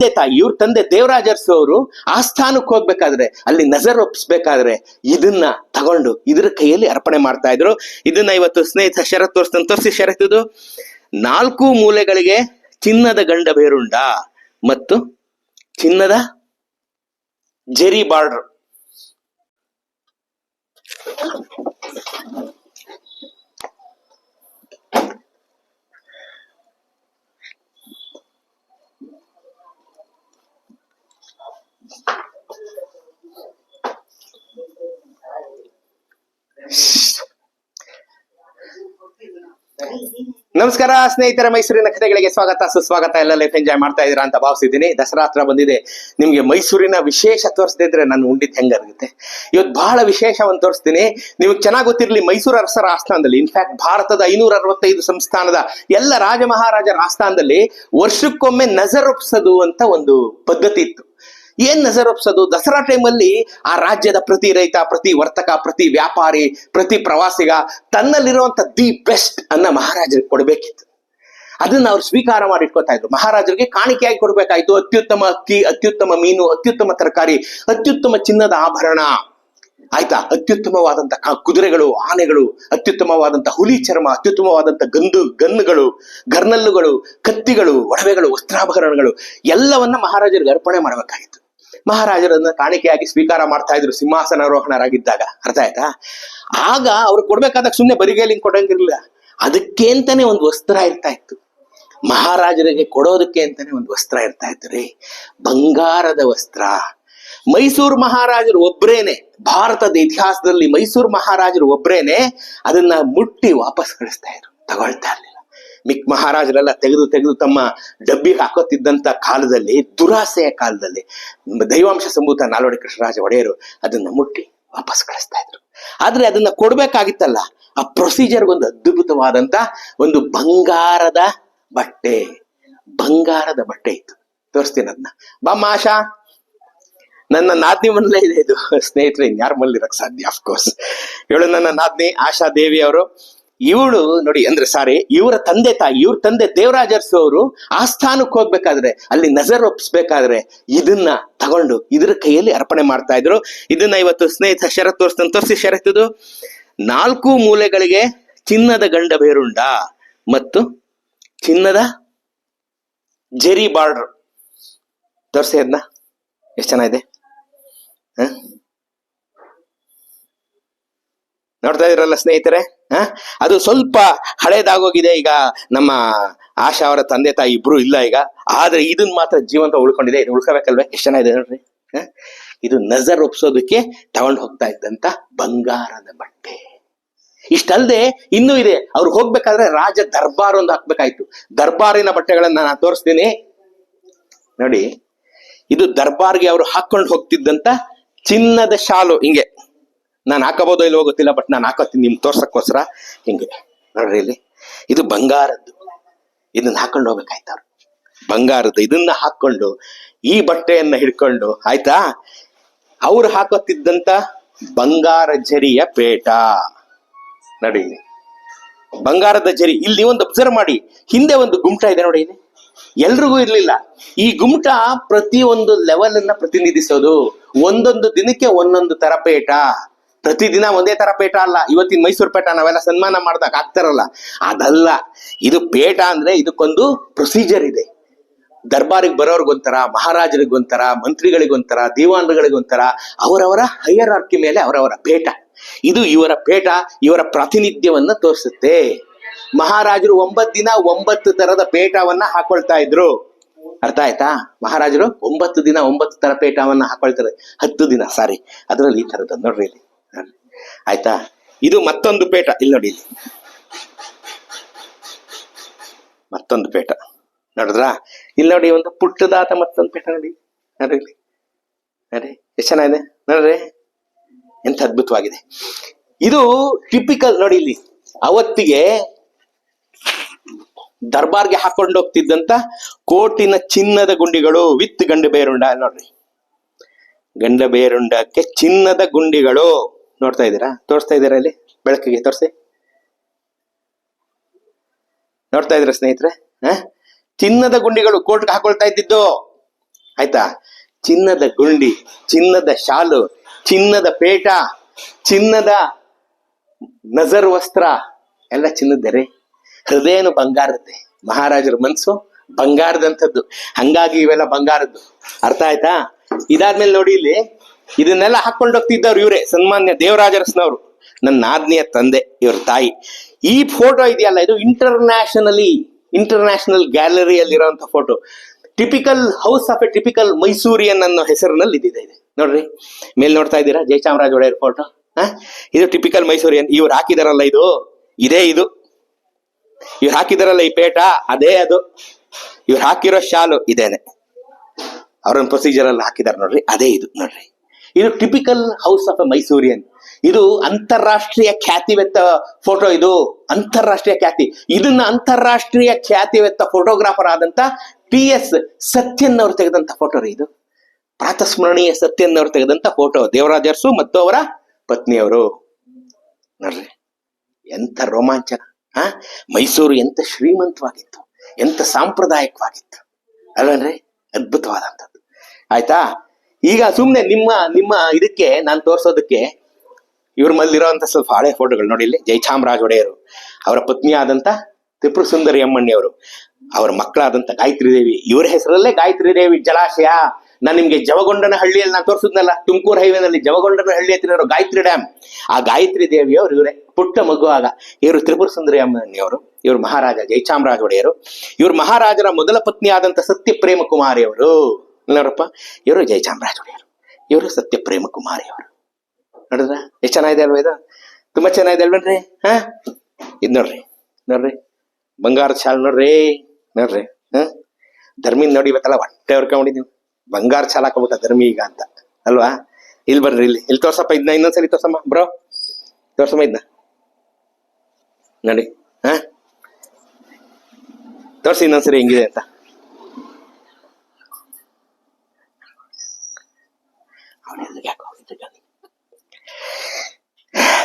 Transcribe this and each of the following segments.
ತಂದೆ ತಾಯಿ, ಇವ್ರ ತಂದೆ ದೇವರಾಜರ್ಸ್ ಅವರು ಆಸ್ಥಾನಕ್ಕೆ ಹೋಗ್ಬೇಕಾದ್ರೆ, ಅಲ್ಲಿ ನಜರ್ ಒಪ್ಪಿಸ್ಬೇಕಾದ್ರೆ ಇದನ್ನ ತಗೊಂಡು ಇದ್ರ ಕೈಯಲ್ಲಿ ಅರ್ಪಣೆ ಮಾಡ್ತಾ ಇದ್ರು. ಇದನ್ನ ಇವತ್ತು ಸ್ನೇಹಿತ ಶರತ್ ತೋರಿಸ್ತಾನೆ. ತೋರಿಸಿ ಶರತ್ ನಾಲ್ಕು ಮೂಲೆಗಳಿಗೆ ಚಿನ್ನದ ಗಂಡ ಬೇರುಂಡ ಮತ್ತು ಚಿನ್ನದ ಜೆರಿ ಬಾರ್ಡರ್. ನಮಸ್ಕಾರ, ಸ್ನೇಹಿತರ, ಮೈಸೂರಿನ ಕಥೆಗಳಿಗೆ ಸ್ವಾಗತ, ಸುಸ್ವಾಗತ ಎಲ್ಲ ಲೈಫ್ ಎಂಜಾಯ್ ಮಾಡ್ತಾ ಇದೀರಾ ಅಂತ ಭಾವಿಸಿದ್ದೀನಿ ದಸರಾ ಹತ್ರ ಬಂದಿದೆ. ನಿಮ್ಗೆ ಮೈಸೂರಿನ ವಿಶೇಷ ತೋರಿಸದಿದ್ರೆ ನಾನು ಉಂಡಿದ್ ಹೆಂಗಾಗುತ್ತೆ ಇವತ್ತು ಬಹಳ ವಿಶೇಷವನ್ನು ತೋರಿಸ್ತೀನಿ. ನಿಮಗೆ ಚೆನ್ನಾಗಿ ಗೊತ್ತಿರಲಿ, ಮೈಸೂರು ಅರಸರ ಆಸ್ಥಾನದಲ್ಲಿ ಇನ್ಫ್ಯಾಕ್ಟ್ ಭಾರತದ ಐನೂರ ಅರವತ್ತೈದು ಸಂಸ್ಥಾನದ ಎಲ್ಲ ರಾಜ ಮಹಾರಾಜರ ಆಸ್ಥಾನದಲ್ಲಿ ವರ್ಷಕ್ಕೊಮ್ಮೆ ನಜರೊಪ್ಸೋದು ಅಂತ ಒಂದು ಪದ್ಧತಿ ಇತ್ತು. ಏನ್ ನಜರ್ ಒಪ್ಸೋದು ದಸರಾ ಟೈಮಲ್ಲಿ ಆ ರಾಜ್ಯದ ಪ್ರತಿ ರೈತ, ಪ್ರತಿ ವರ್ತಕ, ಪ್ರತಿ ವ್ಯಾಪಾರಿ, ಪ್ರತಿ ಪ್ರವಾಸಿಗ ತನ್ನಲ್ಲಿರುವಂತ ದಿ ಬೆಸ್ಟ್ ಅನ್ನ ಮಹಾರಾಜರಿಗೆ ಕೊಡಬೇಕಿತ್ತು. ಅದನ್ನ ಅವ್ರು ಸ್ವೀಕಾರ ಮಾಡಿ ಇಟ್ಕೋತಾ ಇದ್ರು. ಮಹಾರಾಜರಿಗೆ ಕಾಣಿಕೆಯಾಗಿ ಕೊಡ್ಬೇಕಾಯ್ತು. ಅತ್ಯುತ್ತಮ ಅಕ್ಕಿ, ಅತ್ಯುತ್ತಮ ಮೀನು, ಅತ್ಯುತ್ತಮ ತರಕಾರಿ, ಅತ್ಯುತ್ತಮ ಚಿನ್ನದ ಆಭರಣ. ಆಯ್ತಾ? ಅತ್ಯುತ್ತಮವಾದಂತಹ ಕುದುರೆಗಳು, ಆನೆಗಳು ಅತ್ಯುತ್ತಮವಾದಂತಹ ಹುಲಿ ಚರ್ಮ, ಅತ್ಯುತ್ತಮವಾದಂತ ಗಂದು, ಗನ್ನುಗಳು ಗರ್ನಲ್ಲುಗಳು ಕತ್ತಿಗಳು, ಒಡವೆಗಳು, ವಸ್ತ್ರಾಭರಣಗಳು, ಎಲ್ಲವನ್ನ ಮಹಾರಾಜರಿಗೆ ಅರ್ಪಣೆ ಮಾಡಬೇಕಾಗಿತ್ತು. ಮಹಾರಾಜರನ್ನ ಕಾಣಿಕೆಯಾಗಿ ಸ್ವೀಕಾರ ಮಾಡ್ತಾ ಇದ್ರು ಸಿಂಹಾಸನಾರೋಹಣರಾಗಿದ್ದಾಗ ಅರ್ಥ ಆಯ್ತಾ? ಆಗ ಅವ್ರು ಕೊಡ್ಬೇಕಾದಾಗ ಸುಮ್ಮನೆ ಬರಿಗೈಲಿ ಕೊಡಂಗಿರ್ಲಿಲ್ಲ ಅದಕ್ಕೆ ಅಂತಾನೆ ಒಂದು ವಸ್ತ್ರ ಇರ್ತಾ ಇತ್ತು. ಮಹಾರಾಜರಿಗೆ ಕೊಡೋದಕ್ಕೆ ಅಂತಾನೆ ಒಂದು ವಸ್ತ್ರ ಇರ್ತಾ ಇತ್ತು ರೀ. ಬಂಗಾರದ ವಸ್ತ್ರ. ಮೈಸೂರು ಮಹಾರಾಜರು ಒಬ್ರೇನೆ. ಭಾರತದ ಇತಿಹಾಸದಲ್ಲಿ ಮೈಸೂರು ಮಹಾರಾಜರು ಒಬ್ರೇನೆ ಅದನ್ನ ಮುಟ್ಟಿ ವಾಪಸ್ ಕಳಿಸ್ತಾ ಇದ್ರು. ತಗೊಳ್ತಾ ಇರ್ಲಿಲ್ಲ. ಮಿಕ್ ಮಹಾರಾಜರೆಲ್ಲ ತೆಗೆದು ತೆಗೆದು ತಮ್ಮ ಡಬ್ಬಿಗೆ ಹಾಕೋತಿದ್ದಂತ ಕಾಲದಲ್ಲಿ, ದುರಾಸೆಯ ಕಾಲದಲ್ಲಿ, ದೈವಾಂಶ ಸಂಭೂತ ನಾಲ್ವಡಿ ಕೃಷ್ಣರಾಜ ಒಡೆಯರು ಅದನ್ನ ಮುಟ್ಟಿ ವಾಪಸ್ ಕಳಿಸ್ತಾ ಇದ್ರು. ಆದ್ರೆ ಅದನ್ನ ಕೊಡ್ಬೇಕಾಗಿತ್ತಲ್ಲ. ಆ ಪ್ರೊಸೀಜರ್ ಒಂದು ಅದ್ಭುತವಾದಂತ ಒಂದು ಬಂಗಾರದ ಬಟ್ಟೆ ಬಂಗಾರದ ಬಟ್ಟೆ ಇತ್ತು. ತೋರಿಸ್ತೀನಿ ಅದನ್ನ. ಬಾ ಆಶಾ ನನ್ನ ನಾದ್ನಿ ಮನೇಲೇ ಇದೆ ಇದು. ಸ್ನೇಹಿತರೆ, ಇನ್ಯಾರ ಇರಕ್ ಸಾಧ್ಯ? ಅಫ್ಕೋರ್ಸ್ ಹೇಳು ನನ್ನ ನಾದ್ನಿ, ಆಶಾ ದೇವಿ ಅವರು. ಇವಳು ನೋಡಿ ಅಂದ್ರೆ ಸಾರಿ, ಇವರ ತಂದೆ ತಾಯಿ, ಇವ್ರ ತಂದೆ ದೇವರಾಜರ್ಸು ಅವರು ಆಸ್ಥಾನಕ್ಕೆ ಹೋಗ್ಬೇಕಾದ್ರೆ, ಅಲ್ಲಿ ನಜರ್ ಒಪ್ಪಿಸ್ಬೇಕಾದ್ರೆ ಇದನ್ನ ತಗೊಂಡು ಇದ್ರ ಕೈಯಲ್ಲಿ ಅರ್ಪಣೆ ಮಾಡ್ತಾ ಇದ್ರು. ಇದನ್ನ ಇವತ್ತು ಸ್ನೇಹಿತ ಶರತ್ ತೋರಿಸ್ತಾನೆ. ತೋರಿಸಿ ಶರತ್, ಇದು ನಾಲ್ಕು ಮೂಲೆಗಳಿಗೆ ಚಿನ್ನದ ಗಂಡ ಬೇರುಂಡ ಮತ್ತು ಚಿನ್ನದ ಜೆರಿ ಬಾರ್ಡರ್. ತೋರಿಸಿ ಅದನ್ನ ಎಷ್ಟು ಚೆನ್ನಾಗಿದೆ? ಹ? ನೋಡ್ತಾ ಇದ್ರಲ್ಲ ಸ್ನೇಹಿತರೆ? ಹ? ಅದು ಸ್ವಲ್ಪ ಹಳೇದಾಗೋಗಿದೆ. ಈಗ ನಮ್ಮ ಆಶಾ ಅವರ ತಂದೆ ತಾಯಿ ಇಬ್ರು ಇಲ್ಲ ಈಗ. ಆದ್ರೆ ಇದನ್ನ ಮಾತ್ರ ಜೀವಂತ ಉಳ್ಕೊಂಡಿದೆ. ಇದು ಉಳ್ಕೋಬೇಕಲ್ವೇ ಎಷ್ಟು ಚೆನ್ನಾಗಿದೆ ನೋಡ್ರಿ? ಹ? ಇದು ನಜರ್ ಒಪ್ಸೋದಕ್ಕೆ ತಗೊಂಡು ಹೋಗ್ತಾ ಇದ್ದಂತ ಬಂಗಾರದ ಬಟ್ಟೆ. ಇಷ್ಟಲ್ದೆ ಇನ್ನೂ ಇದೆ. ಅವ್ರು ಹೋಗ್ಬೇಕಾದ್ರೆ ರಾಜ ದರ್ಬಾರ್ ಒಂದು ಹಾಕ್ಬೇಕಾಯ್ತು. ದರ್ಬಾರಿನ ಬಟ್ಟೆಗಳನ್ನ ನಾನು ತೋರಿಸ್ತೀನಿ. ನೋಡಿ, ಇದು ದರ್ಬಾರ್ಗೆ ಅವರು ಹಾಕೊಂಡು ಹೋಗ್ತಿದ್ದಂತ ಚಿನ್ನದ ಶಾಲು ಹಿಂಗೆ. ನಾನು ಹಾಕಬಹುದು ಇಲ್ಲವೋ ಗೊತ್ತಿಲ್ಲ ಬಟ್ ನಾನು ಹಾಕೋತೀನಿ ನಿಮ್ಗೆ ತೋರ್ಸಕ್ಕೋಸ್ಕರ. ಹಿಂಗೆ, ನೋಡ್ರಿ ಇಲ್ಲಿ. ಇದು ಬಂಗಾರದ್ದು. ಇದನ್ನ ಹಾಕೊಂಡು ಹೋಗ್ಬೇಕಾಯ್ತು ಅವ್ರು. ಬಂಗಾರದ್ದು. ಇದನ್ನ ಹಾಕೊಂಡು, ಈ ಬಟ್ಟೆಯನ್ನ ಹಿಡ್ಕೊಂಡು, ಆಯ್ತಾ? ಅವ್ರು ಹಾಕೋತಿದ್ದಂತ ಬಂಗಾರ ಜರಿಯ ಪೇಟ. ನೋಡಿ ಬಂಗಾರದ ಜರಿ. ಇಲ್ಲಿ ಒಂದು ಅಬ್ಸರ್ವ್ ಮಾಡಿ. ಹಿಂದೆ ಒಂದು ಗುಮ್ಟ ಇದೆ ನೋಡಿ ಇಲ್ಲಿ. ಎಲ್ರಿಗೂ ಇರ್ಲಿಲ್ಲ. ಈ ಗುಮ್ಟ ಪ್ರತಿ ಒಂದು ಲೆವೆಲ್ ಅನ್ನ ಪ್ರತಿನಿಧಿಸೋದು. ಒಂದೊಂದು ದಿನಕ್ಕೆ ಒಂದೊಂದು ತರ ಪೇಟ. ಪ್ರತಿದಿನ ಒಂದೇ ತರ ಪೇಟ ಅಲ್ಲ. ಇವತ್ತಿನ ಮೈಸೂರು ಪೇಟ ನಾವೆಲ್ಲ ಸನ್ಮಾನ ಮಾಡ್ದಾಗ ಆಗ್ತಾರಲ್ಲ ಅದಲ್ಲ. ಇದು ಪೇಟ ಅಂದ್ರೆ ಇದಕ್ಕೊಂದು ಪ್ರೊಸೀಜರ್ ಇದೆ. ದರ್ಬಾರಿಗೆ ಬರೋರ್ಗೊಂಥರ, ಮಹಾರಾಜರಿಗೊಂಥರ, ಮಂತ್ರಿಗಳಿಗೊಂಥರ ದಿವಾನ್ಗಳಿಗೊಂಥರ ಅವರವರ ಹೈಯರ್ ಆರ್ಕಿ ಮೇಲೆ ಅವರವರ ಪೇಟ. ಇದು ಇವರ ಪೇಟ, ಇವರ ಪ್ರಾತಿನಿಧ್ಯವನ್ನ ತೋರಿಸುತ್ತೆ. ಮಹಾರಾಜರು ಒಂಬತ್ತು ದಿನ ಒಂಬತ್ತು ತರದ ಪೇಟವನ್ನ ಹಾಕೊಳ್ತಾ ಇದ್ರು. ಅರ್ಥ ಆಯ್ತಾ? ಮಹಾರಾಜರು ಒಂಬತ್ತು ದಿನ ಒಂಬತ್ತು ತರ ಪೇಟವನ್ನ ಹಾಕೊಳ್ತಾರೆ. ಹತ್ತು ದಿನ ಸಾರಿ ಅದರಲ್ಲಿ ಈ ಇಲ್ಲಿ ನೋಡ್ರಿ. ಆಯ್ತಾ? ಇದು ಮತ್ತೊಂದು ಪೇಟ. ಇಲ್ಲಿ ನೋಡಿ ಮತ್ತೊಂದು ಪೇಟ. ನೋಡಿದ್ರಾ? ಇಲ್ಲಿ ನೋಡಿ ಒಂದು ಪುಟ್ಟದಾದ ಮತ್ತೊಂದು ಪೇಟ ನೋಡಿ. ನೋಡ್ರಿ ಇಲ್ಲಿ. ನೋಡ್ರಿ ಎಷ್ಟು ಚೆನ್ನಾಗಿದೆ ನೋಡ್ರಿ. ಎಂತ ಅದ್ಭುತವಾಗಿದೆ. ಇದು ಟಿಪಿಕಲ್ ನೋಡಿ ಇಲ್ಲಿ. ಅವತ್ತಿಗೆ ದರ್ಬಾರ್ಗೆ ಹಾಕೊಂಡು ಹೋಗ್ತಿದ್ದಂತ ಕೋಟಿನ ಚಿನ್ನದ ಗುಂಡಿಗಳು ವಿತ್ ಗಂಡ ಬೇರುಂಡ. ನೋಡ್ರಿ. ಗಂಡ ಬೇರುಂಡಕ್ಕೆ ಚಿನ್ನದ ಗುಂಡಿಗಳು. ನೋಡ್ತಾ ಇದ್ದೀರಾ? ತೋರಿಸ್ತಾ ಇದ್ದೀರಾ ಇಲ್ಲಿ? ಬೆಳಕಿಗೆ ತೋರಿಸಿ. ನೋಡ್ತಾ ಇದ್ರ ಸ್ನೇಹಿತರೆ? ಚಿನ್ನದ ಗುಂಡಿಗಳು ಕೋಟ್ಗೆ ಹಾಕೊಳ್ತಾ ಇದ್ದಿದ್ದು. ಆಯ್ತಾ? ಚಿನ್ನದ ಗುಂಡಿ, ಚಿನ್ನದ ಶಾಲು, ಚಿನ್ನದ ಪೇಟ, ಚಿನ್ನದ ನಜರ್ ವಸ್ತ್ರ, ಎಲ್ಲ ಚಿನ್ನದ್ದರೆ ಹೃದಯನು ಬಂಗಾರದ್ದೆ. ಮಹಾರಾಜರ ಮನಸ್ಸು ಬಂಗಾರದಂಥದ್ದು. ಹಂಗಾಗಿ ಇವೆಲ್ಲ ಬಂಗಾರದ್ದು. ಅರ್ಥ ಆಯ್ತಾ? ಇದಾದ್ಮೇಲೆ ನೋಡಿ ಇಲ್ಲಿ ಇದನ್ನೆಲ್ಲ ಹಾಕೊಂಡು ಹೋಗ್ತಿದ್ದವ್ರು ಇವರೇ, ಸನ್ಮಾನ್ಯ ದೇವರಾಜರಸ್ನವರು. ನನ್ನ ಆಜ್ಞೆಯ ತಂದೆ, ಇವ್ರ ತಾಯಿ. ಈ ಫೋಟೋ ಇದೆಯಲ್ಲ, ಇದು ಇಂಟರ್ನ್ಯಾಷನಲಿ ಇಂಟರ್ನ್ಯಾಷನಲ್ ಗ್ಯಾಲರಿಯಲ್ಲಿ ಇರುವಂತ photo typical house of a typical Mysorean ಅನ್ನೋ ಹೆಸರಿನಲ್ಲಿ ಇದಿದೆ ಇದೆ. ನೋಡ್ರಿ, ಮೇಲ್ ನೋಡ್ತಾ ಇದ್ದೀರಾ? ಜಯಚಾಮರಾಜ ಒಡೆಯರ್ ಫೋಟೋ ಇದು ಟಿಪಿಕಲ್ ಮೈಸೂರಿಯನ್. ಇವ್ರು ಹಾಕಿದಾರಲ್ಲ ಇದು? ಇದೇ ಇದು. ಇವ್ರು ಹಾಕಿದಾರಲ್ಲ ಈ ಪೇಟ? ಅದೇ ಅದು. ಇವ್ರು ಹಾಕಿರೋ ಶಾಲು, ಇದೇನೆ. ಅವ್ರನ್ನ ಪ್ರೊಸೀಜರ್ ಅಲ್ಲಿ ಹಾಕಿದಾರೆ ನೋಡ್ರಿ, ಅದೇ ಇದು ನೋಡ್ರಿ. ಇದು typical house of a Mysorean ಇದು ಅಂತಾರಾಷ್ಟ್ರೀಯ ಖ್ಯಾತಿವೆತ್ತ ಫೋಟೋ ಇದು. ಅಂತಾರಾಷ್ಟ್ರೀಯ ಖ್ಯಾತಿ. ಇದನ್ನ ಅಂತಾರಾಷ್ಟ್ರೀಯ ಖ್ಯಾತಿವೆತ್ತ ಫೋಟೋಗ್ರಾಫರ್ ಆದಂತ ಪಿ ಎಸ್ ಸತ್ಯನ್ ಅವರು ತೆಗೆದಂತ ಫೋಟೋ ರೀ ಇದು. ಪ್ರಾತಸ್ಮರಣೀಯ ಸತ್ಯನ್ ಅವರು ತೆಗೆದಂತ ಫೋಟೋ ದೇವರಾಜರ್ಸು ಮತ್ತು ಅವರ ಪತ್ನಿಯವರು. ನೋಡ್ರಿ, ಎಂತ ರೋಮಾಂಚನ, ಆ? ಮೈಸೂರು ಎಂತ ಶ್ರೀಮಂತವಾಗಿತ್ತು, ಎಂತ ಸಾಂಪ್ರದಾಯಿಕವಾಗಿತ್ತು. ಅಲ್ಲ ಅದ್ಭುತವಾದಂಥದ್ದು. ಆಯ್ತಾ? ಈಗ ಸುಮ್ನೆ ನಿಮ್ಮ ನಿಮ್ಮ ಇದಕ್ಕೆ ನಾನು ತೋರ್ಸೋದಕ್ಕೆ ಇವ್ರ ಮಲ್ಲಿರೋಂಥ ಸ್ವಲ್ಪ ಹಳೆ ಫೋಟೋಗಳು ನೋಡಿ ಇಲ್ಲಿ. ಜಯಚಾಮರಾಜ ಒಡೆಯರು ಅವರ ಪತ್ನಿ ಆದಂತ ತ್ರಿಪುರ ಸುಂದರಿ ಅಮ್ಮಣ್ಣಿಯವರು, ಅವರ ಮಕ್ಕಳಾದಂತ ಗಾಯತ್ರಿ ದೇವಿ ಇವರ ಹೆಸರಲ್ಲೇ ಗಾಯತ್ರಿ ದೇವಿ ಜಲಾಶಯ. ನಾನು ನಿಮ್ಗೆ ಜವಗೊಂಡನ ಹಳ್ಳಿಯಲ್ಲಿ ನಾನು ತೋರಿಸಿದ್ನಲ್ಲ, ತುಮಕೂರು ಹೈವೇನಲ್ಲಿ ಜವಗೊಂಡನ ಹಳ್ಳಿ ಹತ್ರ ಇರೋ ಗಾಯತ್ರಿ ಡ್ಯಾಮ್. ಆ ಗಾಯತ್ರಿ ದೇವಿಯವರು ಇವರೇ, ಪುಟ್ಟ ಮಗುವಾಗ ಇವರು ತ್ರಿಪುರ ಸುಂದರಿ ಅಮ್ಮನಿಯವರು ಇವರು ಮಹಾರಾಜ ಜಯಚಾಮರಾಜ ಒಡೆಯರು ಇವರು ಮಹಾರಾಜರ ಮೊದಲ ಪತ್ನಿ ಆದಂತ ಸತ್ಯ ಪ್ರೇಮ ಕುಮಾರಿ ಅವರು ನೋಡಪ್ಪ, ಇವರು ಜಯಚಾಮರಾಜ ಒಡೆಯರು ಇವರು ಸತ್ಯ ಪ್ರೇಮ ಕುಮಾರಿ ಅವರು ನೋಡಿದ್ರ? ಎಷ್ಟು ಚೆನ್ನಾಗಿದೆ ಅಲ್ವಾ ಇದು? ತುಂಬಾ ಚೆನ್ನಾಗಿದೆ ಅಲ್ವೇನ್ರಿ ಹಾ? ಇದ್ ನೋಡ್ರಿ ನೋಡ್ರಿ. ಬಂಗಾರದ ಶಾಲ್ ನೋಡ್ರಿ ನೋಡ್ರಿ. ಹಾ? ಧರ್ಮಿನ್ ನೋಡಿ ಇವತ್ತೆಲ್ಲ ಹೊಟ್ಟೆ ಹೊರ್ಕೊಂಡಿದ್ದೀವಿ ಬಂಗಾರ ಶಾಲ ಹಾಕೋಬಿಟ್ಟ ಧರ್ಮಿ ಈಗ ಅಂತ. ಅಲ್ವಾ? ಇಲ್ಲಿ ಬರ್ರಿ, ಇಲ್ಲಿ ಇಲ್ಲಿ ತೋರ್ಸಪ್ಪ ಇದನ್ನ ಇನ್ನೊಂದ್ಸರಿ ತೋರ್ಸಮ್ಮ, ಬ್ರೋ. ತೋರ್ಸಮ್ಮ ಇದನ್ನ ನೋಡಿ, ಹಾ? ತೋರ್ಸಿ ಇನ್ನೊಂದ್ಸರಿ ಹೆಂಗಿದೆ ಅಂತ.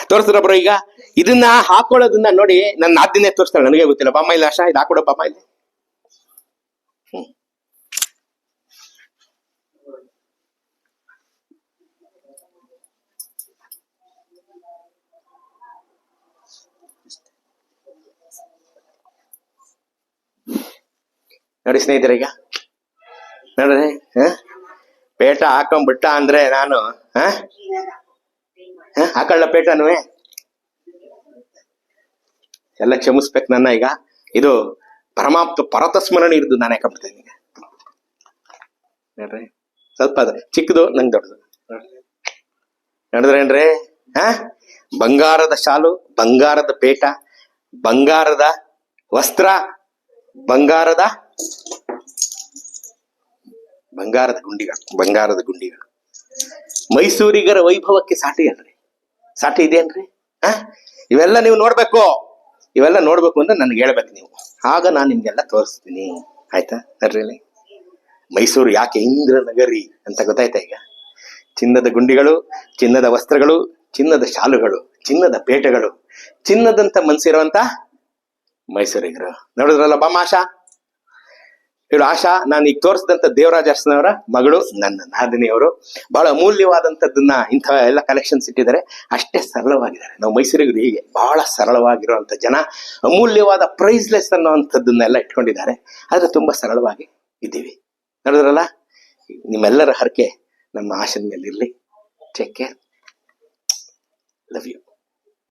ತೋರಿಸ್ರ ಬ್ರೋ ಈಗ. ಇದನ್ನ ಹಾಕೊಳ್ಳೋದನ್ನ ನೋಡಿ ನನ್ನ ನಾದಿನೇ ತೋರಿಸ್ತಾಳೆ. ನನಗೆ ಗೊತ್ತಿಲ್ಲ. ಬಾಮ ಇಲ್ಲ ಆಶಾ ಇದು ಹಾಕೊಡೋ ಬಾಮ ಇಲ್ಲಿ. ನೋಡಿ ಸ್ನೇಹಿತರೆ ಈಗ. ನೋಡ್ರಿ, ಹ? ಪೇಟ ಹಾಕೊಂಡ್ಬಿಟ್ಟ ಅಂದ್ರೆ ನಾನು, ಹ? ಹಾಕೊಳ್ಳ ಪೇಟನು? ಎಲ್ಲ ಕ್ಷಮಿಸ್ಬೇಕು ನನ್ನ ಈಗ. ಇದು ಪರಮಾಪ್ತ ಪರತಸ್ಮರಣೆ ಇರ್ದು ನಾನು ಹಾಕೊಂಡ್ಬಿಡ್ತೇನೆ ಈಗ. ನೋಡ್ರಿ. ಸ್ವಲ್ಪ ಅದು ಚಿಕ್ಕದು, ನಂಗೆ ದೊಡ್ಡದು. ನೋಡಿದ್ರೇನ್ರಿ ಹಾ? ಬಂಗಾರದ ಶಾಲು, ಬಂಗಾರದ ಪೇಟ, ಬಂಗಾರದ ವಸ್ತ್ರ, ಬಂಗಾರದ ಬಂಗಾರದ ಗುಂಡಿಗಳು ಬಂಗಾರದ ಗುಂಡಿಗಳು. ಮೈಸೂರಿಗರ ವೈಭವಕ್ಕೆ ಸಾಟಿ ಅಲ್ರಿ. ಸಾಟಿ ಇದೇನ್ರಿ? ಆ? ಇವೆಲ್ಲ ನೀವು ನೋಡ್ಬೇಕು. ಇವೆಲ್ಲ ನೋಡ್ಬೇಕು ಅಂತ ನನ್ಗೆ ಹೇಳ್ಬೇಕು ನೀವು. ಆಗ ನಾನು ನಿಮ್ಗೆಲ್ಲ ತೋರಿಸ್ತೀನಿ. ಆಯ್ತಾ? ನಡ್ರಿ ಮೈಸೂರು ಯಾಕೆ ಇಂದ್ರ ನಗರಿ ಅಂತ ಗೊತ್ತಾಯ್ತಾ ಈಗ? ಚಿನ್ನದ ಗುಂಡಿಗಳು, ಚಿನ್ನದ ವಸ್ತ್ರಗಳು, ಚಿನ್ನದ ಶಾಲುಗಳು, ಚಿನ್ನದ ಪೇಟೆಗಳು, ಚಿನ್ನದಂತ ಮನ್ಸಿರುವಂತ ಮೈಸೂರಿಗರು. ನೋಡಿದ್ರಲ್ಲ ಬಾಮ ಆಶಾ ಇವಳು ಆಶಾ, ನಾನು ಈಗ ತೋರಿಸಿದಂತ ದೇವರಾಜ ಅರಸನವರ ಮಗಳು ನನ್ನ ನಾದಿನಿಯವರು. ಬಹಳ ಅಮೂಲ್ಯವಾದಂಥದ್ದನ್ನ ಇಂಥ ಎಲ್ಲ ಕಲೆಕ್ಷನ್ಸ್ ಇಟ್ಟಿದ್ದಾರೆ. ಅಷ್ಟೇ ಸರಳವಾಗಿದ್ದಾರೆ. ನಾವು ಮೈಸೂರಿಗರು ಹೀಗೆ ಬಹಳ ಸರಳವಾಗಿರುವಂಥ ಜನ, ಅಮೂಲ್ಯವಾದ ಪ್ರೈಸ್ಲೆಸ್ ಅನ್ನೋವಂಥದ್ದನ್ನೆಲ್ಲ ಇಟ್ಕೊಂಡಿದ್ದಾರೆ. ಆದ್ರೆ ತುಂಬಾ ಸರಳವಾಗಿ ಇದ್ದೀವಿ. ನೋಡಿದ್ರಲ್ಲ? ನಿಮ್ಮೆಲ್ಲರ ಹರಕೆ ನಮ್ಮ ಆಶನ ಮೇಲೆ ಇರಲಿ ಟೇಕ್ ಕೇರ್ ಲವ್ ಯು